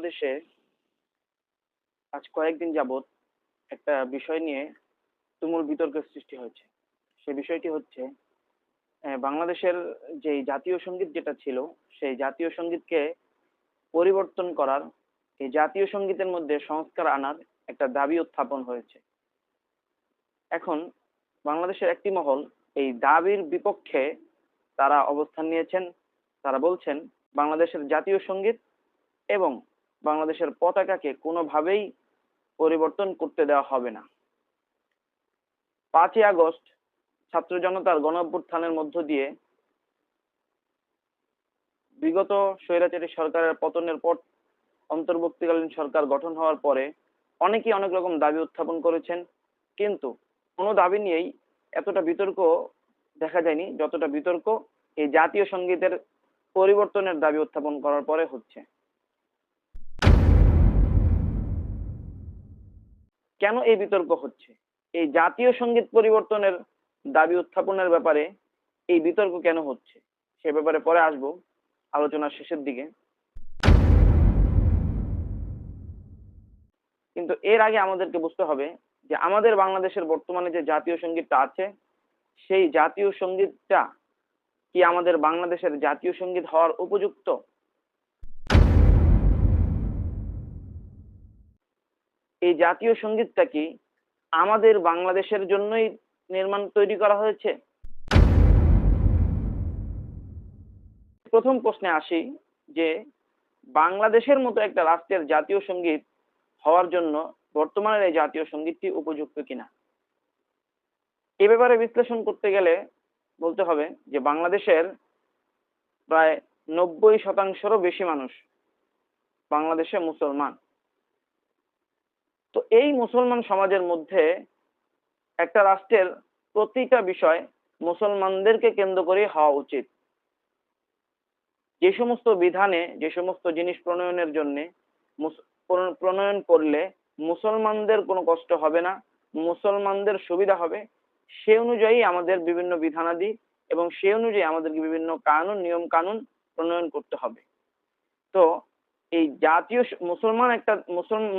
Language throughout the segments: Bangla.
বাংলাদেশে আজ কয়েকদিন যাবৎ একটা বিষয় নিয়ে তুমুল বিতর্কের সৃষ্টি হয়েছে। সে বিষয়টি হচ্ছে বাংলাদেশের যে জাতীয় সংগীত যেটা ছিল, সেই জাতীয় সঙ্গীতকে পরিবর্তন করার, এই জাতীয় সঙ্গীতের মধ্যে সংস্কার আনার একটা দাবি উত্থাপন হয়েছে। এখন বাংলাদেশের একটি মহল এই দাবির বিপক্ষে তারা অবস্থান নিয়েছেন। তারা বলছেন, বাংলাদেশের জাতীয় সংগীত এবং বাংলাদেশের পতাকাকে কোনোভাবেই পরিবর্তন করতে দেওয়া হবে না। পাঁচই আগস্ট ছাত্র জনতার গণঅভ্যুত্থানের মধ্য দিয়ে বিগত স্বৈরাচারী সরকারের পতনের পর অন্তর্বর্তীকালীন সরকার গঠন হওয়ার পরে অনেকেই অনেক রকম দাবি উত্থাপন করেছেন, কিন্তু কোনো দাবি নিয়েই এতটা বিতর্ক দেখা যায়নি যতটা বিতর্ক এই জাতীয় সঙ্গীতের পরিবর্তনের দাবি উত্থাপন করার পরে হচ্ছে। কেন এই বিতর্ক হচ্ছে? এই জাতীয় সংগীত পরিবর্তনের দাবি উত্থাপনের ব্যাপারে এই বিতর্ক কেন হচ্ছে? সে ব্যাপারে পরে আসব আলোচনার শেষের দিকে। কিন্তু এর আগে আমাদেরকে বুঝতে হবে যে আমাদের বাংলাদেশের বর্তমানে যে জাতীয় সঙ্গীতটা আছে, সেই জাতীয় সঙ্গীতটা কি আমাদের বাংলাদেশের জাতীয় সংগীত হওয়ার উপযুক্ত? এই জাতীয় সঙ্গীতটা কি আমাদের বাংলাদেশের জন্যই নির্মাণ তৈরি করা হয়েছে? প্রথম প্রশ্নে আসি যে বাংলাদেশের মতো একটা রাষ্ট্রের জাতীয় সংগীত হওয়ার জন্য বর্তমানের এই জাতীয় সঙ্গীতটি উপযুক্ত কিনা? এ ব্যাপারে বিশ্লেষণ করতে গেলে বলতে হবে যে বাংলাদেশের প্রায় নব্বই শতাংশেরও বেশি মানুষ বাংলাদেশে মুসলমান। তো এই মুসলমান সমাজের মধ্যে একটা রাষ্ট্রের প্রতিটা বিষয় মুসলমানদেরকে কেন্দ্র করে হওয়া উচিত। যে সমস্ত বিধানে, যে সমস্ত জিনিস প্রণয়নের জন্য প্রণয়ন করলে মুসলমানদের কোনো কষ্ট হবে না, মুসলমানদের সুবিধা হবে, সে অনুযায়ী আমাদের বিভিন্ন বিধানাদি এবং সে অনুযায়ী আমাদেরকে বিভিন্ন কানুন নিয়ম কানুন প্রণয়ন করতে হবে। তো এই জাতীয় মুসলমান একটা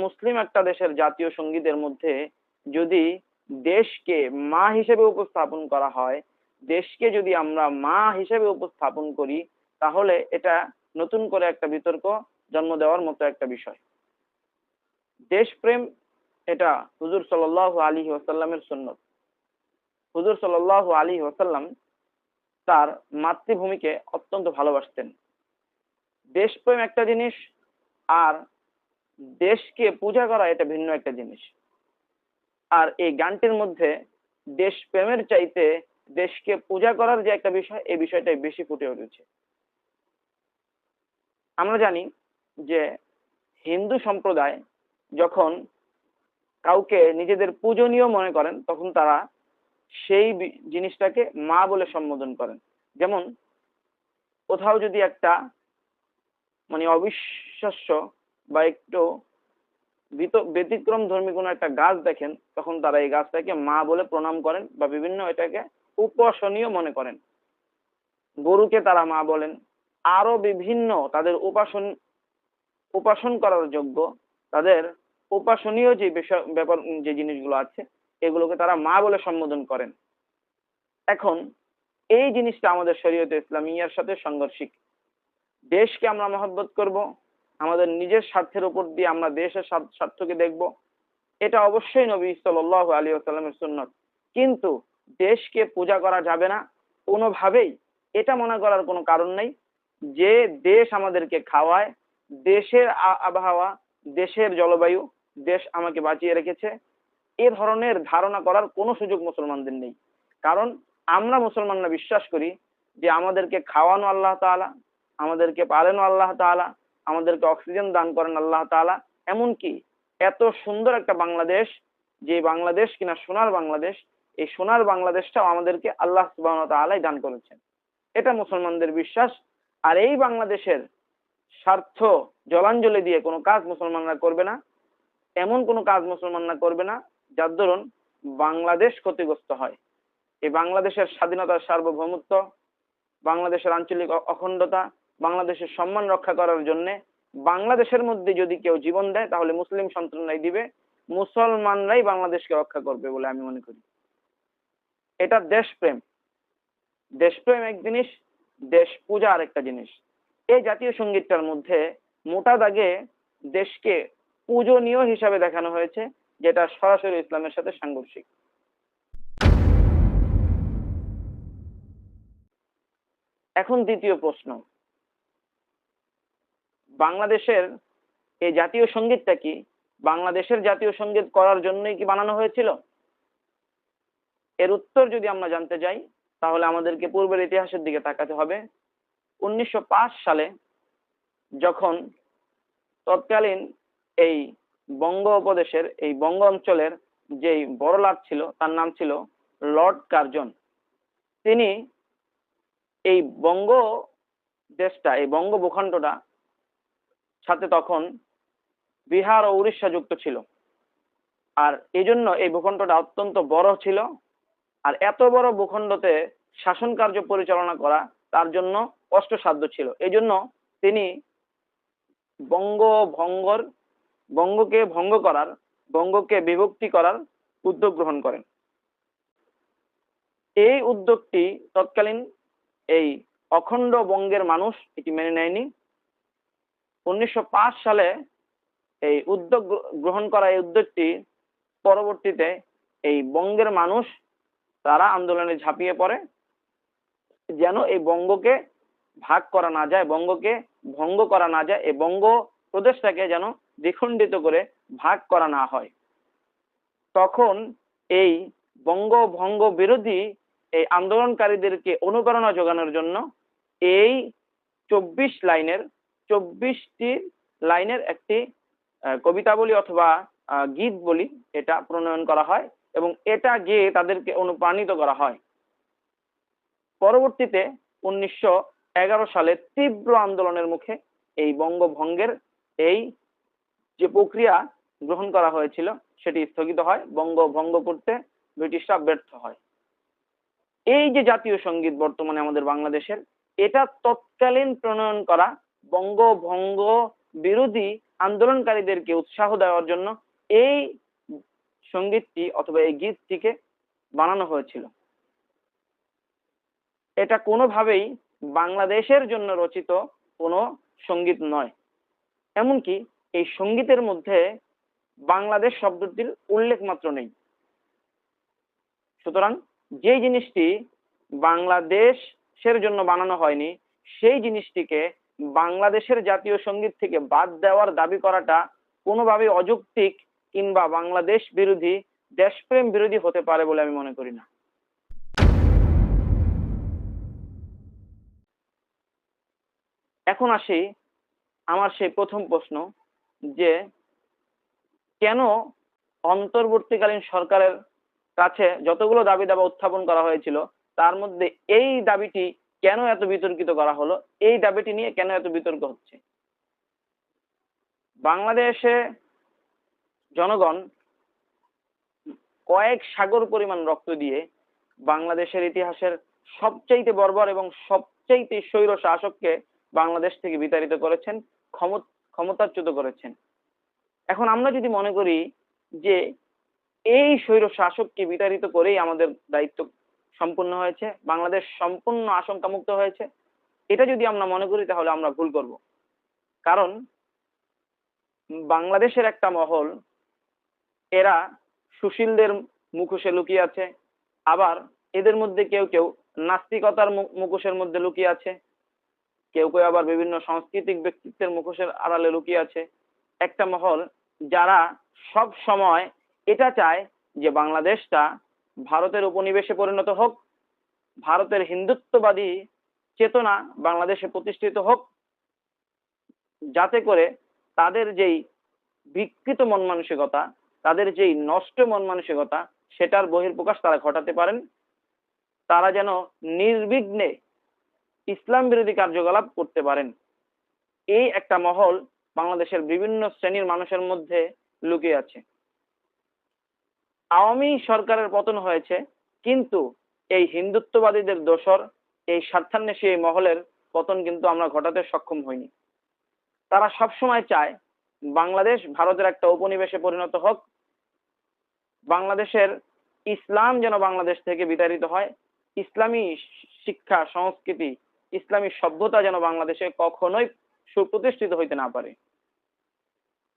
মুসলিম একটা দেশের জাতীয় সঙ্গীতের মধ্যে যদি দেশকে মা হিসেবে উপস্থাপন করা হয়, দেশকে যদি আমরা মা হিসেবে উপস্থাপন করি, তাহলে এটা নতুন করে একটা বিতর্ক জন্ম দেওয়ার মতো একটা বিষয়। দেশপ্রেম এটা হুজুর সাল্লাল্লাহু আলী ওয়াসাল্লামের সুন্নত। হুজুর সাল্লাল্লাহু আলী ওয়াসাল্লাম তার মাতৃভূমিকে অত্যন্ত ভালোবাসতেন। দেশপ্রেম একটা জিনিস আর দেশকে পূজা করা এটা ভিন্ন একটা জিনিস। আর এই গানটির মধ্যে দেশপ্রেমের চাইতে দেশকে পূজা করার যে একটা বিষয়, এই বিষয়টাই বেশি ফুটে উঠেছে। আমরা জানি যে হিন্দু সম্প্রদায় যখন কাউকে নিজেদের পূজনীয় মনে করেন, তখন তারা সেই জিনিসটাকে মা বলে সম্বোধন করেন। যেমন কোথাও যদি একটা মানে অবিশ্বাস্য বা একটু ব্যতিক্রম ধর্মী কোনো একটা গাছ দেখেন, তখন তারা এই গাছটাকে মা বলে প্রণাম করেন বা বিভিন্ন এটাকে উপাসনীয় মনে করেন। গরুকে তারা মা বলেন। আরও বিভিন্ন তাদের উপাসন উপাসন করার যোগ্য তাদের উপাসনীয় যে বিষয়, ব্যাপার, যে জিনিসগুলো আছে, এগুলোকে তারা মা বলে সম্বোধন করেন। এখন এই জিনিসটা আমাদের শরীয়তে ইসলামিয়ার সাথে সাংঘর্ষিক। দেশকে আমরা মহব্বত করব, আমাদের নিজের স্বার্থের উপর দিয়ে আমরা দেশের স্বার্থকে দেখব। এটা অবশ্যই নবী সাল্লাল্লাহু আলাইহি ওয়াসাল্লামের সুন্নত। কিন্তু দেশকে পূজা করা যাবে না। কোনোভাবেই এটা মনে করার কোনো কারণ নেই যে দেশ আমাদেরকে খাওয়ায়, দেশের আবহাওয়া, দেশের জলবায়ু, দেশ আমাকে বাঁচিয়ে রেখেছে। এ ধরনের ধারণা করার কোনো সুযোগ মুসলমানদের নেই। কারণ আমরা মুসলমানরা বিশ্বাস করি যে আমাদেরকে খাওয়ানো আল্লাহ তাআলা আমাদেরকে পালেনও আল্লাহ তাআলা, আমাদেরকে অক্সিজেন দান করেন আল্লাহ তাআলা। এমনকি এত সুন্দর একটা বাংলাদেশ, যে বাংলাদেশ কিনা সোনার বাংলাদেশ, এই সোনার বাংলাদেশটাও আমাদেরকে আল্লাহ সুবহানাহু ওয়া দান করেছেন। এটা মুসলমানদের বিশ্বাস। আর এই বাংলাদেশের স্বার্থ জলাঞ্জলি দিয়ে কোনো কাজ মুসলমানরা করবে না। এমন কোনো কাজ মুসলমানরা করবে না, যার দরুন বাংলাদেশ ক্ষতিগ্রস্ত হয়। এই বাংলাদেশের স্বাধীনতার সার্বভৌমত্ব, বাংলাদেশের আঞ্চলিক অখণ্ডতা বাংলাদেশের সম্মান রক্ষা করার জন্য বাংলাদেশের মধ্যে যদি কেউ জীবন দেয়, তাহলে মুসলিম সন্তানরাই দিবে, মুসলমানরাই বাংলাদেশকে রক্ষা করবে বলে আমি মনে করি। এটা দেশপ্রেম। দেশপ্রেম এক জিনিস দেশ পূজা আরেকটা জিনিস। এই জাতীয় সঙ্গীতটার মধ্যে মোটা দাগে দেশকে পূজনীয় হিসাবে দেখানো হয়েছে, যেটা সরাসরি ইসলামের সাথে সাংঘর্ষিক। এখন দ্বিতীয় প্রশ্ন। বাংলাদেশের এই জাতীয় সঙ্গীতটা কি? বাংলাদেশের জাতীয় সংগীত করার জন্যই কি বানানো হয়েছিল? এর উত্তর যদি আমরা জানতে যাই, তাহলে আমাদেরকে পূর্বের ইতিহাসের দিকে তাকাতে হবে। উনিশশো পাঁচ সালে যখন তৎকালীন এই বঙ্গ উপদেশের, এই বঙ্গ অঞ্চলের যেই বড়লাট ছিল, তার নাম ছিল লর্ড কার্জন। তিনি এই বঙ্গ দেশটা, এই বঙ্গ ভূখণ্ডটা সাথে তখন বিহার ও উড়িষ্যা যুক্ত ছিল। আর এই জন্য এই ভূখণ্ডটা অত্যন্ত বড় ছিল। আর এত বড় ভূখণ্ডতে শাসন কার্য পরিচালনা করা তার জন্য কষ্টসাধ্য ছিল। এই জন্য তিনি বঙ্গ ভঙ্গর বঙ্গকে ভঙ্গ করার, বঙ্গকে বিভক্তি করার উদ্যোগ গ্রহণ করেন। এই উদ্যোগটি তৎকালীন এই অখণ্ড বঙ্গের মানুষ এটি মেনে নেয়নি। উনিশশো পাঁচ সালে এই উদ্যোগ গ্রহণ করা এই উদ্যোগটি পরবর্তীতে এই বঙ্গের মানুষ তারা আন্দোলনে ঝাঁপিয়ে পড়ে। যেন এই বঙ্গকে ভাগ করা না যায়, বঙ্গকে ভঙ্গ করা না যায়, এই বঙ্গ প্রদেশটাকে যেন দ্বিখণ্ডিত করে ভাগ করা না হয়। তখন এই বঙ্গ ভঙ্গ বিরোধী এই আন্দোলনকারীদেরকে অনুপ্রেরণা যোগানোর জন্য এই চব্বিশ লাইনের চব্বিশটি লাইনের একটি কবিতা বলি অথবা গীত বলি এটা প্রণয়ন করা হয় এবং এটা গিয়ে তাদেরকে অনুপ্রাণিত করা হয়। পরবর্তীতে উনিশশো সালে তীব্র আন্দোলনের মুখে এই বঙ্গভঙ্গের এই যে প্রক্রিয়া গ্রহণ করা হয়েছিল সেটি স্থগিত হয়, বঙ্গভঙ্গ করতে ব্রিটিশরা ব্যর্থ হয়। এই যে জাতীয় সংগীত বর্তমানে আমাদের বাংলাদেশের, এটা তৎকালীন প্রণয়ন করা বঙ্গভঙ্গ বিরোধী আন্দোলনকারীদেরকে উৎসাহ দেওয়ার জন্য এই সঙ্গীতটি অথবা এই গীতটিকে বানানো হয়েছিল। এটা কোনোভাবেই বাংলাদেশের জন্য রচিত কোনো সংগীত নয়। এমনকি এই সঙ্গীতের মধ্যে বাংলাদেশ শব্দটির উল্লেখ মাত্র নেই। সুতরাং যে জিনিসটি বাংলাদেশের জন্য বানানো হয়নি, সেই জিনিসটিকে বাংলাদেশের জাতীয় সংগীত থেকে বাদ দেওয়ার দাবি করাটা কোনোভাবেই অযৌক্তিক কিংবা বাংলাদেশ বিরোধী, দেশপ্রেম বিরোধী হতে পারে বলে আমি মনে করি না। এখন আসি আমার সেই প্রথম প্রশ্ন যে কেন অন্তর্বর্তীকালীন সরকারের কাছে যতগুলো দাবি দাবা উত্থাপন করা হয়েছিল, তার মধ্যে এই দাবিটি কেন এত বিতর্কিত করা হলো? এই দাবিটি নিয়ে কেন এত বিতর্ক হচ্ছে? বাংলাদেশে জনগণ কয়েক সাগর পরিমাণ রক্ত দিয়ে বাংলাদেশের ইতিহাসের সবচাইতে বর্বর এবং সবচাইতে স্বৈর শাসককে বাংলাদেশ থেকে বিতাড়িত করেছেন ক্ষমতাচ্যুত করেছেন। এখন আমরা যদি মনে করি যে এই স্বৈর শাসককে বিতাড়িত করেই আমাদের দায়িত্ব সম্পূর্ণ হয়েছে, বাংলাদেশ সম্পূর্ণ আশঙ্কা মুক্ত হয়েছে। এটা যদি আমরা মনে করি, তাহলে আমরা ভুল করব। কারণ বাংলাদেশের একটা মহল, এরা সুশীলদের মুখোশে লুকিয়ে আছে, আবার এদের মধ্যে কেউ কেউ নাস্তিকতার মুখোশের মধ্যে লুকিয়ে আছে, কেউ কেউ আবার বিভিন্ন সাংস্কৃতিক ব্যক্তিত্বের মুখোশের আড়ালে লুকিয়ে আছে। একটা মহল যারা সব সময় এটা চায় যে বাংলাদেশটা ভারতের উপনিবেশে পরিণত হোক, ভারতের হিন্দুত্ববাদী চেতনা বাংলাদেশে প্রতিষ্ঠিত হোক, যাতে করে তাদের যেই বিকৃত মন মানসিকতা, তাদের যেই নষ্ট মন মানসিকতা, সেটার বহির্প্রকাশ তারা ঘটাতে পারেন। তারা যেন নির্বিঘ্নে ইসলাম বিরোধী কার্যকলাপ করতে পারেন। এই একটা মহল বাংলাদেশের বিভিন্ন শ্রেণির মানুষের মধ্যে লুকিয়ে আছে। আওয়ামী সরকারের পতন হয়েছে, কিন্তু এই হিন্দুত্ববাদীদের দোষর এই স্বার্থান্বেষী এই মহলের পতন কিন্তু আমরা ঘটাতে সক্ষম হইনি। তারা সবসময় চায় বাংলাদেশ ভারতের একটা উপনিবেশে পরিণত হোক, বাংলাদেশের ইসলাম যেন বাংলাদেশ থেকে বিতাড়িত হয়, ইসলামী শিক্ষা, সংস্কৃতি, ইসলামী সভ্যতা যেন বাংলাদেশে কখনোই সুপ্রতিষ্ঠিত হইতে না পারে।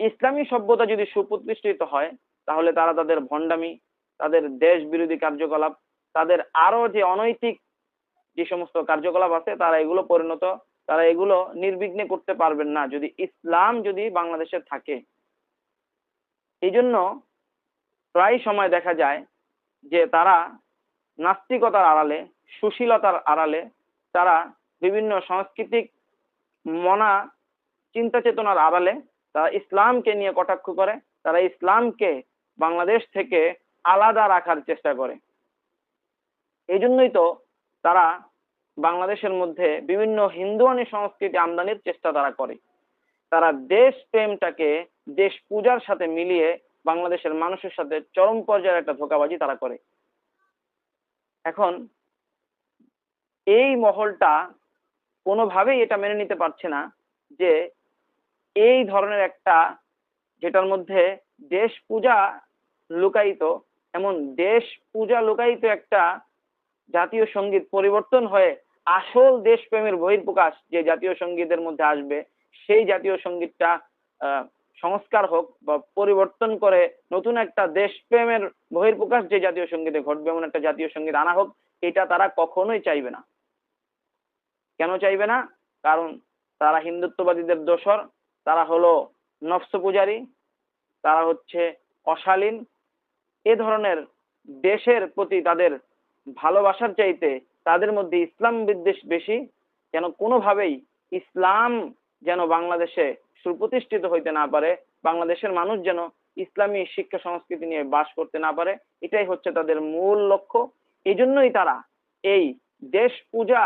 ইসলামী সভ্যতা যদি সুপ্রতিষ্ঠিত হয় তাহলে তারা তাদের ভণ্ডামি, তাদের দেশ বিরোধী কার্যকলাপ, তাদের আরও যে অনৈতিক যে সমস্ত কার্যকলাপ আছে, তারা এগুলো পরিণত, তারা এগুলো নির্বিঘ্নে করতে পারবেন না যদি ইসলাম যদি বাংলাদেশে থাকে। এই জন্য প্রায় সময় দেখা যায় যে তারা নাস্তিকতার আড়ালে, সুশীলতার আড়ালে তারা বিভিন্ন সাংস্কৃতিক মনা চিন্তা চেতনার আড়ালে তারা ইসলামকে নিয়ে কটাক্ষ করে, তারা ইসলামকে বাংলাদেশ থেকে আলাদা রাখার চেষ্টা করে। এই জন্যই তো তারা বাংলাদেশের মধ্যে বিভিন্ন হিন্দুয়ানি সংস্কৃতি আমদানির চেষ্টা তারা করে। তারা দেশ প্রেমটাকে দেশ পূজার সাথে মিলিয়ে বাংলাদেশের মানুষের সাথে চরম পর্যায়ের একটা ধোকাবাজি তারা করে। এখন এই মহলটা কোনোভাবেই এটা মেনে নিতে পারছে না যে এই ধরনের একটা যেটার মধ্যে দেশ পূজা লুকায়িত, এমন দেশ পূজা লুকায়িত একটা জাতীয় সংগীত পরিবর্তন হয়ে আসল দেশপ্রেমের বহির্প্রকাশ যে জাতীয় সঙ্গীতের মধ্যে আসবে, সেই জাতীয় সঙ্গীতটা সংস্কার হোক বা পরিবর্তন করে নতুন একটা দেশপ্রেমের বহির্প্রকাশ যে জাতীয় সঙ্গীতে ঘটবে, এমন একটা জাতীয় সংগীত আনা হোক, এটা তারা কখনোই চাইবে না। কেন চাইবে না? কারণ তারা হিন্দুত্ববাদীদের দোসর তারা হলো নফস পূজারী তারা হচ্ছে অশালীন। এ ধরনের দেশের প্রতি তাদের ভালোবাসার চাইতে তাদের মধ্যে ইসলাম বিদ্বেষ বেশি, যেন কোনোভাবেই ইসলাম যেন বাংলাদেশে সুপ্রতিষ্ঠিত হইতে না পারে, বাংলাদেশের মানুষ যেন ইসলামী শিক্ষা সংস্কৃতি নিয়ে বাস করতে না পারে, এটাই হচ্ছে তাদের মূল লক্ষ্য। এই জন্যই তারা এই দেশ পূজা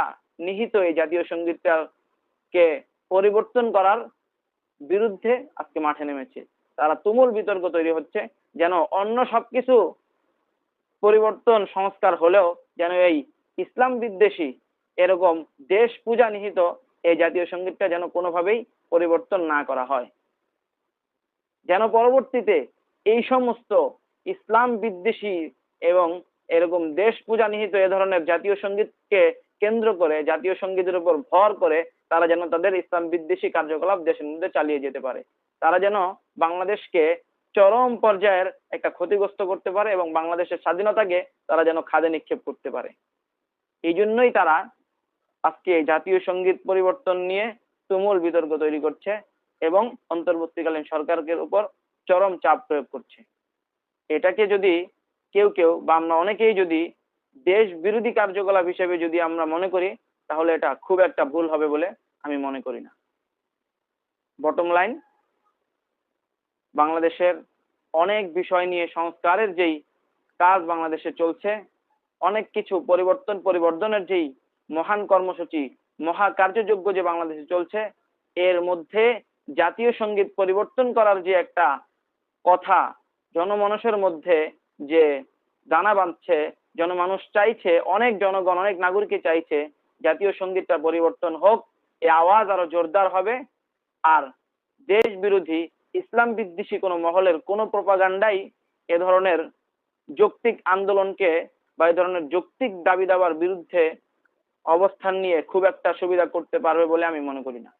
নিহিত এই জাতীয় সঙ্গীতটাকে পরিবর্তন করার বিরুদ্ধে আজকে মাঠে নেমেছে। তারা তুমুল বিতর্ক তৈরি হচ্ছে, যেন অন্য সবকিছু পরিবর্তন সংস্কার হলেও যেন এই ইসলাম বিদ্বেষী এরকম দেশ পূজা নিহিত এই জাতীয় সঙ্গীতটা যেন কোনোভাবেই পরিবর্তন না করা হয়। যেন পরবর্তীতে এই সমস্ত ইসলাম বিদ্বেষী এবং এরকম দেশ পূজা নিহিত এ ধরনের জাতীয় সঙ্গীতকে কেন্দ্র করে, জাতীয় সঙ্গীতের উপর ভর করে, তারা যেন তাদের ইসলাম বিদ্বেষী কার্যকলাপ দেশের মধ্যে চালিয়ে যেতে পারে। তারা যেন বাংলাদেশকে চরম পর্যায়ের একটা ক্ষতিগ্রস্ত করতে পারে এবং বাংলাদেশের স্বাধীনতাকে তারা যেন খাদে নিক্ষেপ করতে পারে। এই জন্যই তারা আজকে জাতীয় সংগীত পরিবর্তন নিয়ে তুমুল বিতর্ক তৈরি করছে এবং অন্তর্বর্তীকালীন সরকারের উপর চরম চাপ প্রয়োগ করছে। এটাকে যদি কেউ কেউ বা আমরা অনেকেই যদি দেশ বিরোধী কার্যকলাপ হিসেবে যদি আমরা মনে করি, তাহলে এটা খুব একটা ভুল হবে বলে আমি মনে করি না। বটম লাইন বাংলাদেশের অনেক বিষয় নিয়ে, সংস্কারের যেই কাজ বাংলাদেশে চলছে, অনেক কিছু পরিবর্তন পরিবর্তনের যেই মহান কর্মসূচি, মহা কার্যযোগ্য যে বাংলাদেশে চলছে, এর মধ্যে জাতীয় সংগীত পরিবর্তন করার যে একটা কথা জনমানুষের মধ্যে যে দানা বাঁধছে, জনমানুষ চাইছে, অনেক জনগণ, অনেক নাগরিকই চাইছে জাতীয় সঙ্গীতটা পরিবর্তন হোক এই আওয়াজ আরও জোরদার হবে। আর দেশ বিরোধী ইসলাম বিদ্বেষী কোনো মহলের কোনো প্রপাগান্ডাই এ ধরনের যৌক্তিক আন্দোলনকে বা এ ধরনের যৌক্তিক দাবি দাবার বিরুদ্ধে অবস্থান নিয়ে খুব একটা সুবিধা করতে পারবে বলে আমি মনে করি না।